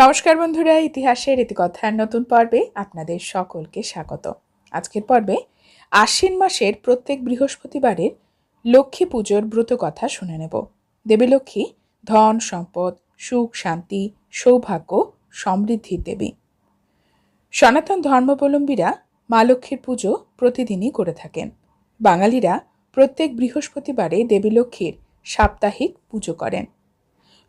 নমস্কার বন্ধুরা, ইতিহাসের ইতিকথার নতুন পর্বে আপনাদের সকলকে স্বাগত। আজকের পর্বে আশ্বিন মাসের প্রত্যেক বৃহস্পতিবারের লক্ষ্মী পুজোর ব্রত কথা শুনে নেব। দেবী লক্ষ্মী ধন, সম্পদ, সুখ, শান্তি, সৌভাগ্য সমৃদ্ধির দেবী। সনাতন ধর্মাবলম্বীরা মা লক্ষ্মীর পুজো প্রতিদিনই করে থাকেন। বাঙালিরা প্রত্যেক বৃহস্পতিবারে দেবী লক্ষ্মীর সাপ্তাহিক পুজো করেন।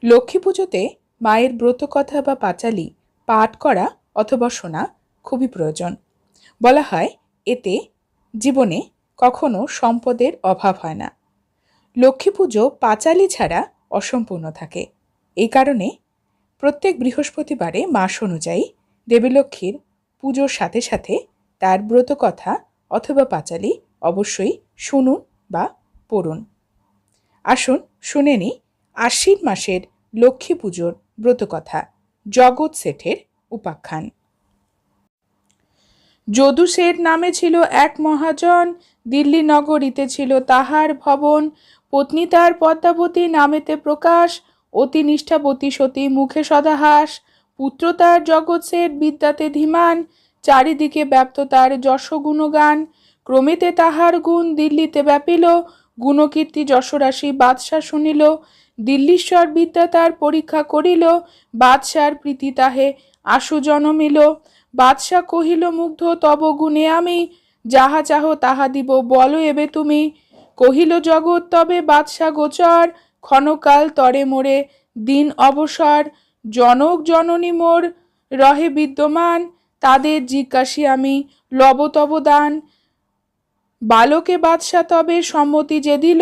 লক্ষ্মী পুজোতে মায়ের ব্রতকথা বা পাঁচালি, পাঠ করা অথবা শোনা খুবই প্রয়োজন। বলা হয়, এতে জীবনে কখনো সম্পদের অভাব হয় না। লক্ষ্মী পুজো পাঁচালি ছাড়া অসম্পূর্ণ থাকে। এই কারণে প্রত্যেক বৃহস্পতিবারে মাস অনুযায়ী দেবীলক্ষ্মীর পুজোর সাথে সাথে তার ব্রতকথা অথবা পাঁচালি অবশ্যই শুনুন বা পড়ুন। আসুন শুনে নিই, আশ্বিন মাসের লক্ষ্মী পুজোর ব্রতকথা জগৎ শেঠের উপাখ্যান। যদু শেঠ নামে ছিল এক মহাজন, দিল্লি নগরীতে ছিল তাহার ভবন। পত্নী তার পদ্মাবতী নামেতে প্রকাশ, অতি নিষ্ঠাবতী সতী মুখে সদাহাস। পুত্র তার জগৎ শেঠ বিদ্যাতে ধীমান, চারিদিকে ব্যাপ্ত তার যশ গুণগান ক্রমেতে তাহার গুণ দিল্লিতে ব্যাপিল গুণকীর্তি যশরাশি বাদশাহ শুনিল দিল্লীশ্বর বিদ্যা তার পরীক্ষা করিল বাদশার প্রীতি তাহে আশু জনমিল। বাদশাহ কহিল, মুগ্ধ তব গুণে আমি, যাহা চাহ তাহা দিব, বলো এবে তুমি। কহিল, জগৎ তবে বাদশাহ গোচর, ক্ষণকাল তরে মোরে দিন অবসর। জনক জননী মোর রহে বিদ্যমান, তাদের জিজ্ঞাসী আমি, লব তব দান। বালকে বাদশা তবে সম্মতি যে দিল,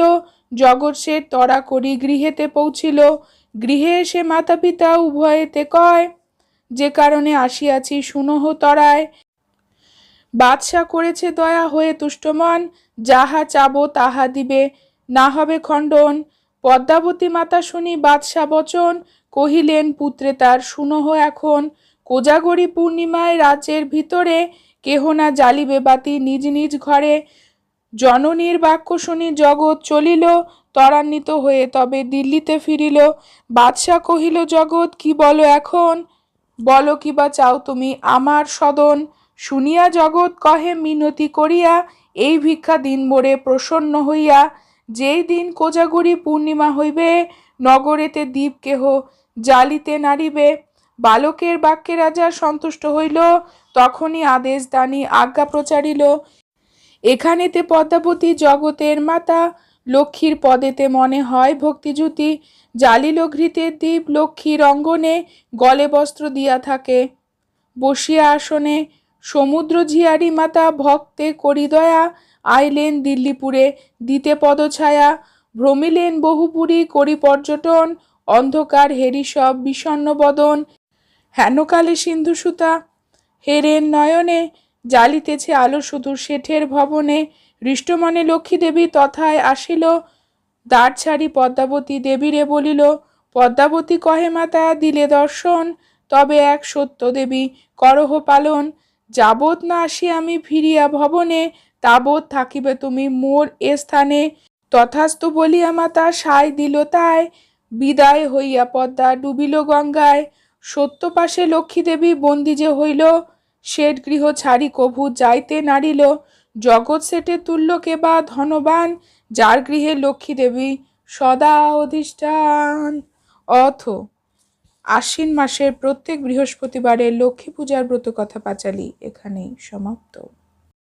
জগৎ সে তরা করি গৃহেতে পৌঁছিল। গৃহে এসে মাতা পিতা উভয়েতে কয়, যে কারণে আসিয়াছি, শুনহ তরায়। বাদশা করেছে দয়া হয়ে তুষ্টমন যাহা চাব তাহা দিবে। না হবে খণ্ডন, পদ্মাবতী মাতা শুনি বাদশা বচন, কহিলেন, পুত্রে তার শুনহ এখন। কোজাগরি পূর্ণিমায় রাজ্যের ভিতরে কেহ না জ্বালিবে বাতি নিজ নিজ ঘরে। জননীর বাক্য শুনি জগৎ চলিল, ত্বরান্বিত হয়ে তবে দিল্লিতে ফিরিল। বাদশাহ কহিল, জগৎ, কি বলো এখন? বলো কি বা চাও তুমি আমার সদন? শুনিয়া জগৎ কহে, মিনতি করিয়া, এই ভিক্ষা দিন মোরে প্রসন্ন হইয়া, যেই দিন কোজাগুড়ি পূর্ণিমা হইবে, নগরেতে দ্বীপ কেহ জালিতে নাড়িবে। বালকের বাক্যে রাজা সন্তুষ্ট হইল, তখনই আদেশ দানি আজ্ঞা প্রচারিল। এখানেতে পদ্মাবতী জগতের মাতা, লক্ষ্মীর পদেতে মনে হয় ভক্তিজ্যোতি জালিল ঘৃতের দ্বীপ লক্ষ্মীর অঙ্গনে গলে বস্ত্র দিয়া থাকে। বসিয়া আসনে সমুদ্র ঝিয়ারি মাতা ভক্তে করি দয়া, আইলেন দিল্লিপুরে দিতে পদছায়া, ভ্রমিলেন বহুপুরী করি পর্যটন, অন্ধকার হেরি সব বিষণ্ন বদন, হেনকালে সিন্ধুসুতা, হেরেন নয়নে জ্বালিতেছে আলো শুধু শেঠের ভবনে। হৃষ্টমনে লক্ষ্মী দেবী তথায় আসিল। দ্বার ছাড়ি পদ্মাবতী দেবীরে বলিল, পদ্মাবতী কহে মাতা, দিলে দর্শন, তবে এক সত্য দেবী করহ পালন। যাবৎ না আসি আমি ফিরিয়া ভবনে, তাবৎ থাকিবে তুমি মোর এ স্থানে। তথাস্তু বলিয়া মাতা, সায় দিল তাই। বিদায় হইয়া পদ্মা ডুবিল গঙ্গায়। সত্য পাশে লক্ষ্মী দেবী বন্দি যে হইল শেঠ গৃহ ছাড়ি কভু যাইতে নারিল জগৎ সেটে তুল্য কে বা ধনবান, যার গৃহে লক্ষ্মী দেবী সদা অধিষ্ঠান। অথ, আশ্বিন মাসের প্রত্যেক বৃহস্পতিবারে লক্ষ্মী পূজার ব্রত কথা পাঁচালি এখানেই সমাপ্ত।